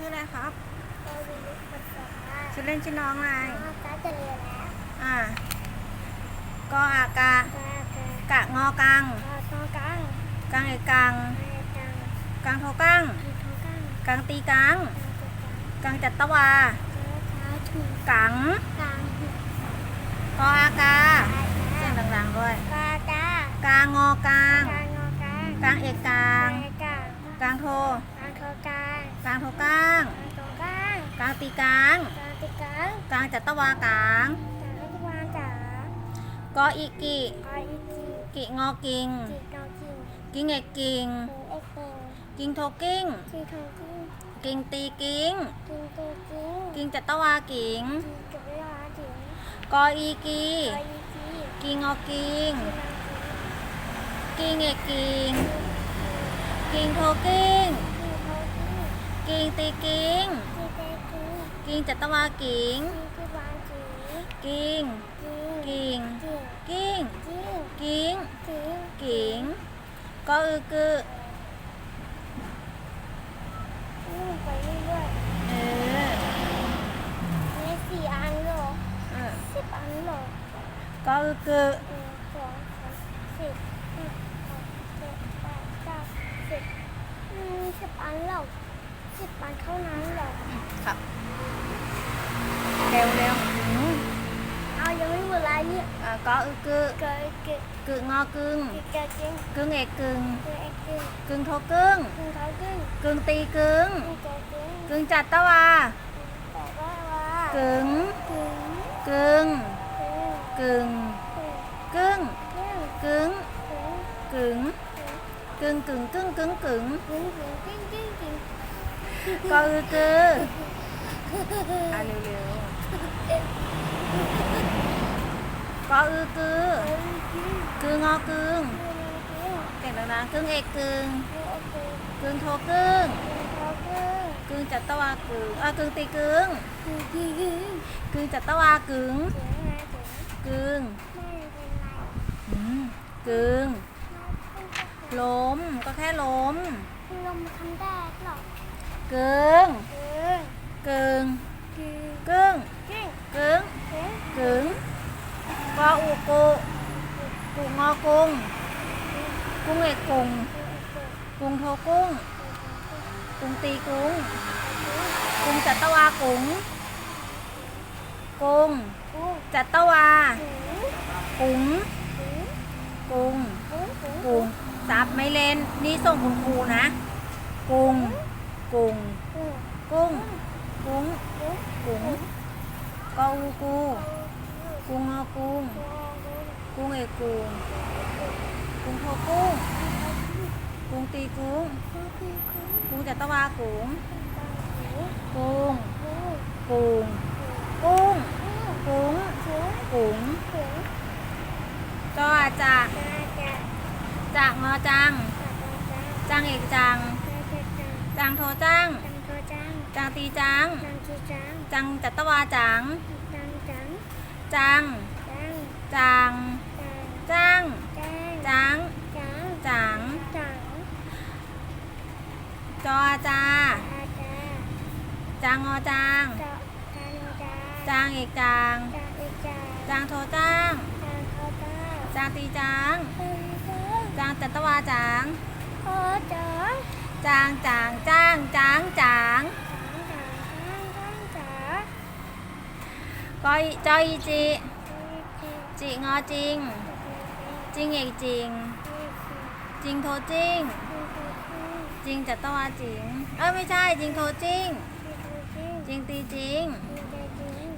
ชื่ออะไรครับชื่อเล่นชื่อน้องอะไรกาเจเรแล้วอ่ากออากากะงอกังกังเอกังกังเโทกังกังตีกังกังจัตตวากังกออากาเสียงดังๆด้วยกางอกางกางเอกกางกางโทกางโทกาง กังโทกังกางโทกางกังตีกังกางติกังกังจัตตวากังกางทุกวันจ๋ากออีกิกาอีจีกิงอกิง จีกองจิงกิงเอกกิงหูเอ็กเอ็งกิงโทกิ้ง จีทองจิงกิงตีกิง กิงกิงกิงกิงจัตตวากิง จีกับเวลาจิงกออีกีกาอีจีกิงอกิง จีนางจิงกิงเอกกิง กิงโทกิ้งจีโทจิง กิงตีกิงจีเตจิงกิงจัตวากิงจีที่วางจีกิงจีกิงจิงกิ้งจิงกิงจิงกิงก็อือกือนี่ไปเรื่อยเออๆนี่สี่อันเหรอเออสิบอันเหรอก็อือกือ หนึ่งสองสามสี่ห้าหกเจ็ดแปดเก้าสิบอืมสิบอันเหรอสิบอันเท่านั้นเหรอครับเร็วเร็วอืมเอายังไม่หมดเลยเนี่ยอ่าก็อือกือเกิดเกิดกึงอกึงเกิดเกิดกึงเอกกึง เกิดเกิดกึงโทกึงกึ่งเขากึ่งกึงตีกึงกึ่งเกิดกึ่งกึงจัตตวา แต่ว่าว่ากึงกึ่งกึง กึ่งกึงกึ่งกึ้งกึ่งกึ้งกึ่งกึ่งกึ่งกึ่งกึ่งกึ่งกึ่งกึ่งกึ่งกึ่ง ก็อือกืออะเร็วเร็วก็อือกือกึ่งอกึงเก่งแล้วนะกึ่งเอกกึงกึ่งโทกึงกึงจัตวากึงอะกึงตีกึงกึงจัตวากึงกึงกึงล้มก็แค่ล้ม ลมทำได้หรอ เกิงกึ่งกึ่งกึ่งกึ่งกออูกูกุงอกุงกุ้งเอกกุงกุ้งโทกุ้งกุ้งตีกุ้งกุ้งจัตวากุ้งกุ้งจัตวากุ้งกุ้งกุ้งจับไม่เล่น นี่ส่งคุณครูนะกุ้ง กุ้งกุ้งกุ้งกุ้งกอูกูกุ้งอกุ้งกุ้งเอกกุ้งกุ้งโทกุ้งกุ้งตีกุ้งกุ้งจัตวากุ้งกุ้งกุ้งกุ้งกุ้งกุ้งจออาจะจังงอจังจังเอกจัง ตีจังจังจังจัตวาจัง จังจังจัง จังจัง จัง จัง จัง จังจังจังจอจาอาาจางอจางจางอีกจาง จังอีจังจางโทจ้าง จังเข้จ้าจางตีจัง จังจัางจัตวาจัง จางจางจ้างจางจาง กอยจอยจีจิงอจริง จริงเอกจริง จริงโทจริง จริงจัตวาจริง เอ้ยไม่ใช่จริงโทจริง จริงตีจริง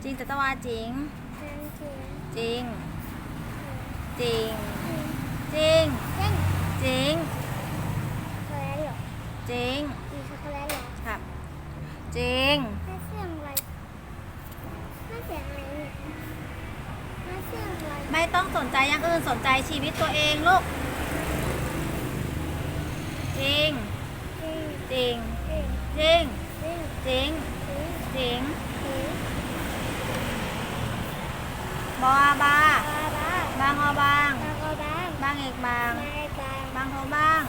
จริงจัตวาจริง จริง จริง จริง จริง จริงครับ จริง ไม่ต้องสนใจอย่างอื่นสนใจชีวิตตัวเองลูกจริงจริงจริงจริงจริงบอบาบางอบางบางเอกบางบางโทบาง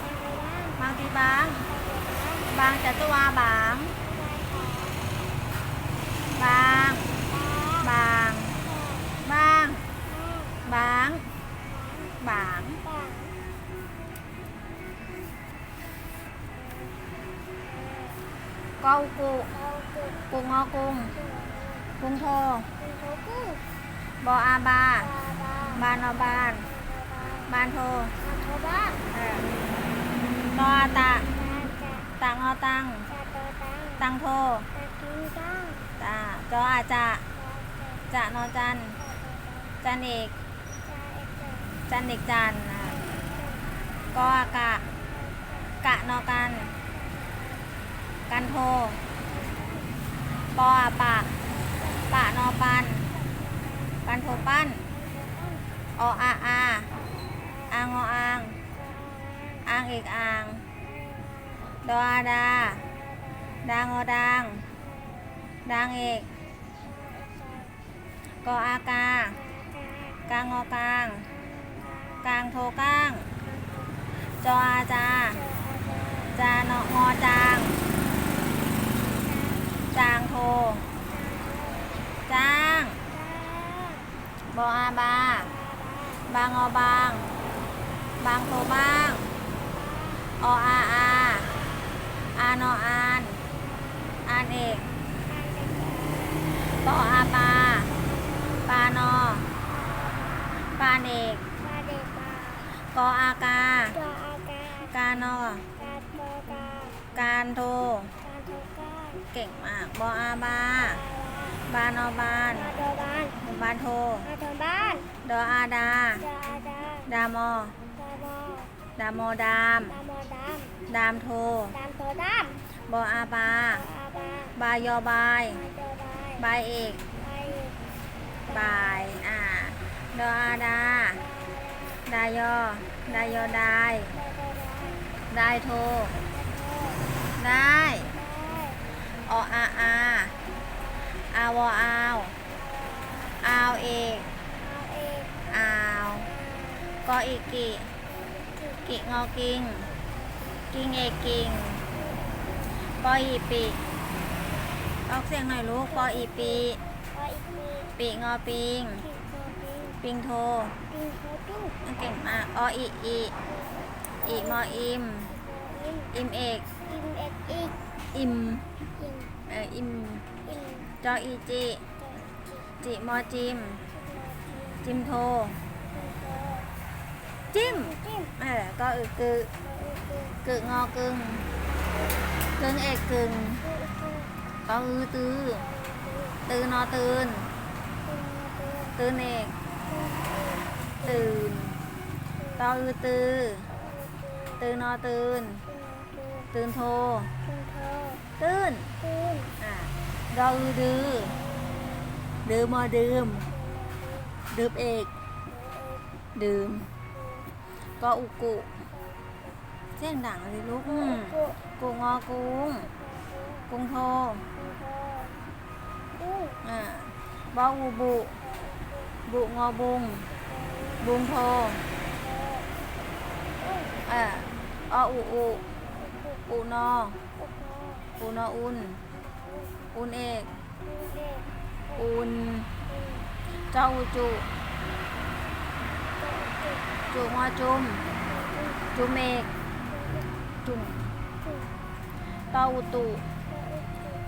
บางตีบาง บางจัตวาบางบบางบางบางบางบางกออุกุกุงอกุงกุงโทบออาบาบานอบาน บานโทเออนออาตะตังอตังตังโทตาจออาจะ จะนอจันจันเอกจันเอกจันกออากะกะนอกัน กันโทปออาปะปะนอปันกันโทปั้นออาอาอางออางอางเอกอางดออาดาดางอดางดางเอก กออากา กางอกลางกลางโทก้าง จออาจา จานงอจาง จางโท จ้าง บออาบา บางอบาง บางโทบ้าง ออาอาอานออาน อานเอกปออาปา ปานอปานเอกกออากากานอ การโทเก่งมากบออาบา บานอบานบานโทดออาดาดามอดามอดามดามโทบออาบาบายอบายบายเอก บาย อ่า ดออาดา ดายอ ดายอดายได้โท ได้ ออาอาอาวออาวอาวเอกอาวกออีกกิกิงอกิง กิงเอกกิงปออีปีออกเสียงหน่อยลูกปออีปี ปีงอปิง ปิงโท เก่งมากออีอีอีมออิม อิมเอกอิมเอออิมจออีจิจิมอจิม จิมโท จิมเออก็อึกึกึงอกึงกึงเอกกึง ก็อือตือตือนนอตื่น ตื่นเอกตื่นตออือตือตื่นนอตื่น ตื่นโท ตื่นอะดออือดือดื่มมอดื่ม ดื่มเอก ดื่ม ก็อุกุ เสียงดังเลยลูกอืมกุงอกุง กุงโทอ่าบออูบุบุงอบุงบุงโทอ่าออูอุอุนออุนออุนอุน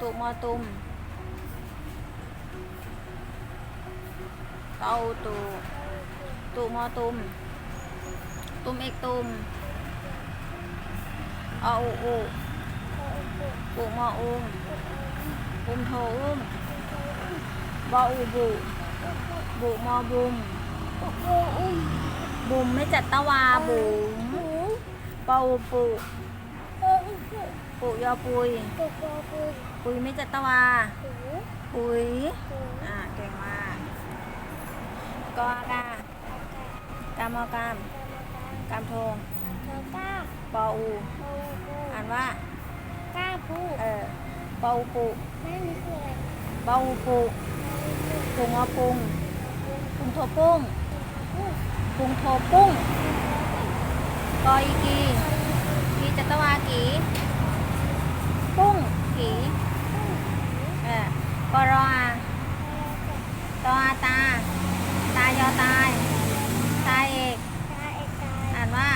ตุมอตุมเต้าตุตุมอตุม ตุมเอกตุมออูอุปุมออุมอุมโทอุมบออูบุบุมอบุมบุมไม่จัดตะวาบุ๋มปอ อูปุปุยอปุยปุยไม่จัดตะวาปุยอ่าเก่งมากกออากากามอกามกามโทปออูอ่านว่าเออปออูปุปออูปุปุงอปุงปุงโทปุ้งปุงโทปุ้งกออีกีกีจัตวากีปุ้ กุ้งผีเออกรอาตออาตา ตายอตาย ตายเอก อ่านว่า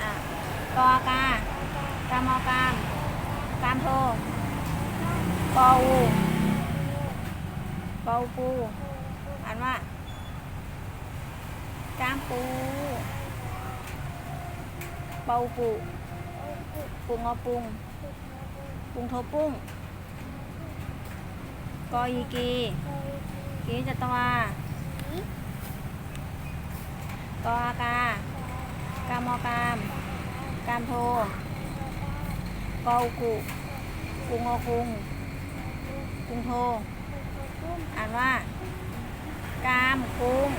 อะกอกากามอกามกามโทกออูกอูปูอ่านว่ากามปูเปาปู ปุงอปุงปุงโทปุ้งกออีกีกีจัตวากออากากามอกาม กามโท กออุกุกุงอกุงกุงโท อ่านว่า กามกุง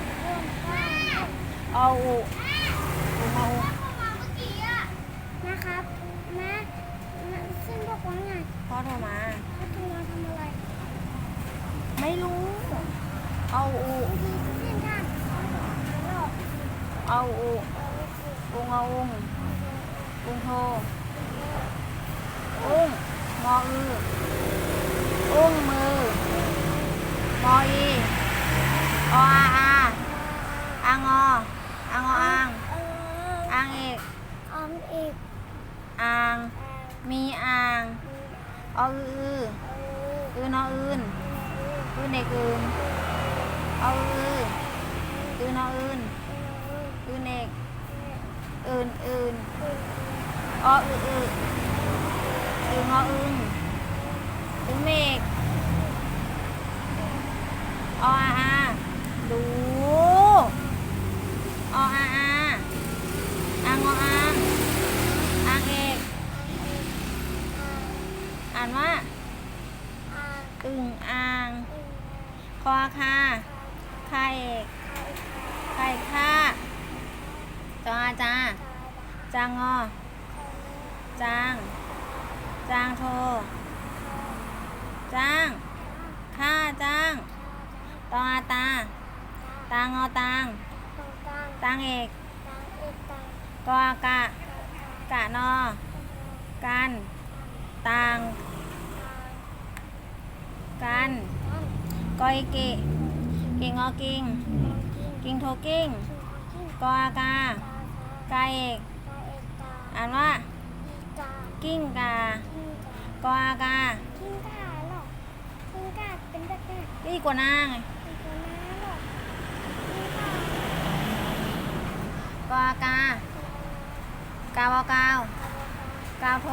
ออุกุงออุนะครับ ซึ่งบอกว่าไงพ่อโทรมาเขาโทรมาทำอะไรไม่รู้ เอาอุบางทีเพื่อนท่านเขาบอกแล้วเอาอุกุงออุงกุงโทอุ้งมออืออุ้งมือ มออีออาอาอางออางออาง เอออางเอก ออมอีก อางเอ่อ มีอ่างออืออออือนออื่นอืนเด็กอื่นออืออือนออื่นอืนเอกอื่นอื่นออืออืออือนออื่นอึงเมกออาอาดูออาอาอางออางอางเอกอ่านว่า อึ่งอ่าง คอคาคาเอกไข่ค่าจออาจาจางงอ จาง จางโทจ้าง ค่าจ้างตออาตา ตางอตางตางเอกกอกะกะนอ กันตางกันกอยเกะเก่งอกิงกิงโทกิ้งกออากากาเอกอ่านว่า กิ้งกากออากากิ้งก่าหรอกิ้งก่าเป็นแบบไหนดีกว่าหน้าไงเป็นตัวน้าหรอกิ้งก่ากออากากาวอกาวกาวโท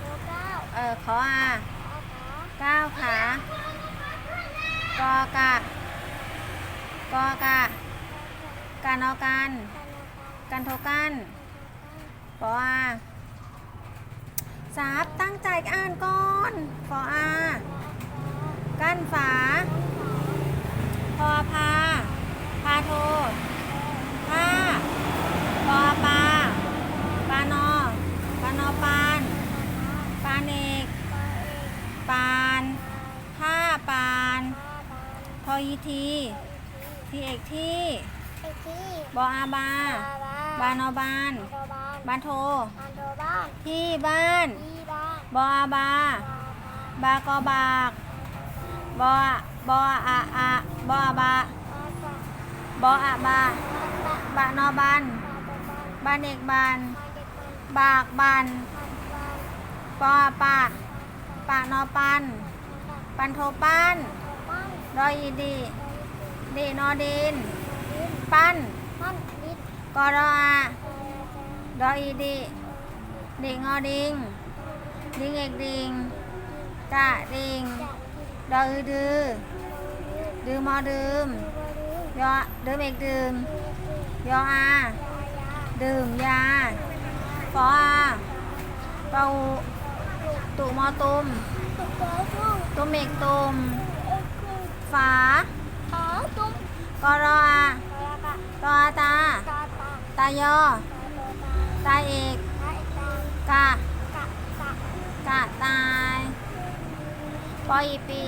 ตัวเก้าเออขออาขาขาก้าวขากอกะกอกะกันอกัน กันโทกัน ปออาสาบตั้งใจอ่านก่อนปออากั้นฝาพอพา พาโทผ้าปอปาปานอปานอปานปานเอกปานผ้าปานทอยีทีทีเอกที่ไอ้ที่บออาบา บานอบานโด บ้านบานโท บ้านโดบ้านที่บ้าน ที่บ้านบออาบา บากอบาก บอบออาอาบออาบา บออาบา บานอบานบานเอกบานบากบานปอปาปานอปัน ปันโทปันดอยอีดีดีนอดิน ปั้นกอรออา ดออีดีดิงอดิง ดิงเอกดิงกะดิง ดออือดือดืมอดืมยอดืมเอกดืมยออาดื่มยาฟออาเปาตุมอตุมตุมเอกตุมฝากอรออาตออาตา ตายอ ตาเอกกะกะตายปออีปี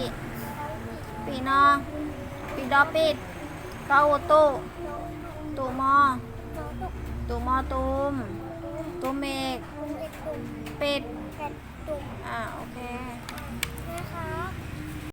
ปีนอปีดอปิดกออุตุตุมอตุมอตุมตุมเอกปิดอ่าโอเค